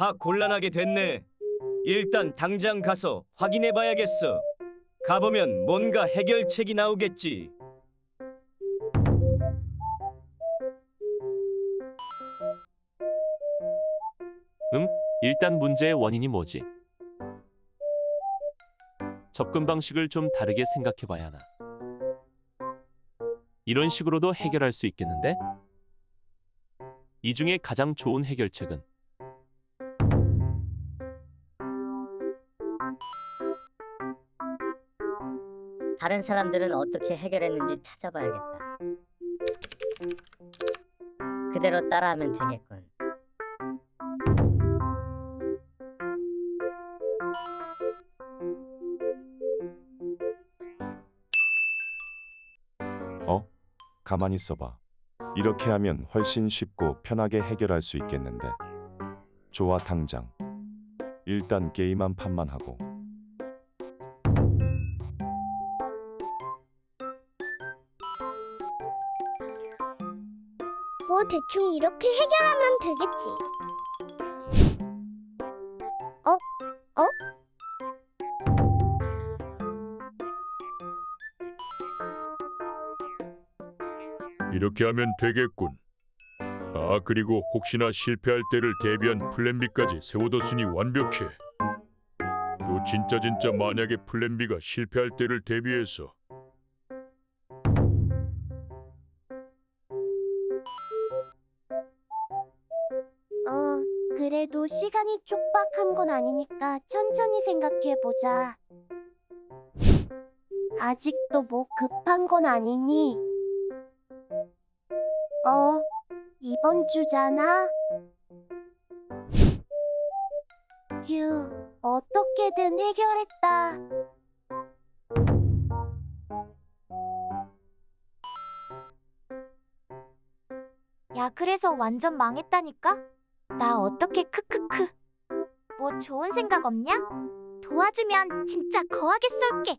하 곤란하게 됐네. 일단 당장 가서 확인해 봐야겠어. 가보면 뭔가 해결책이 나오겠지. 음, 일단 문제의 원인이 뭐지? 접근 방식을 좀 다르게 생각해 봐야 하나. 이런 식으로도 해결할 수 있겠는데? 이 중에 가장 좋은 해결책은 다른 사람들은 어떻게 해결했는지 찾아봐야겠다. 그대로 따라하면 되겠군. 어? 가만히 있어봐. 이렇게 하면 훨씬 쉽고 편하게 해결할 수 있겠는데. 좋아, 당장. 일단 게임 한 판만 하고. 뭐 대충 이렇게 해결하면 되겠지. 어? 어? 이렇게 하면 되겠군. 아, 그리고 혹시나 실패할 때를 대비한 플랜 B까지 세워뒀으니 완벽해. 또 진짜 진짜 만약에 플랜 B가 실패할 때를 대비해서 그래도 시간이 촉박한 건 아니니까 천천히 생각해보자. 아직도 뭐 급한 건 아니니? 어, 이번 주잖아? 휴, 어떻게든 해결했다. 야, 그래서 완전 망했다니까? 나 어떻게 크크크. 뭐 좋은 생각 없냐? 도와주면 진짜 거하게 쏠게.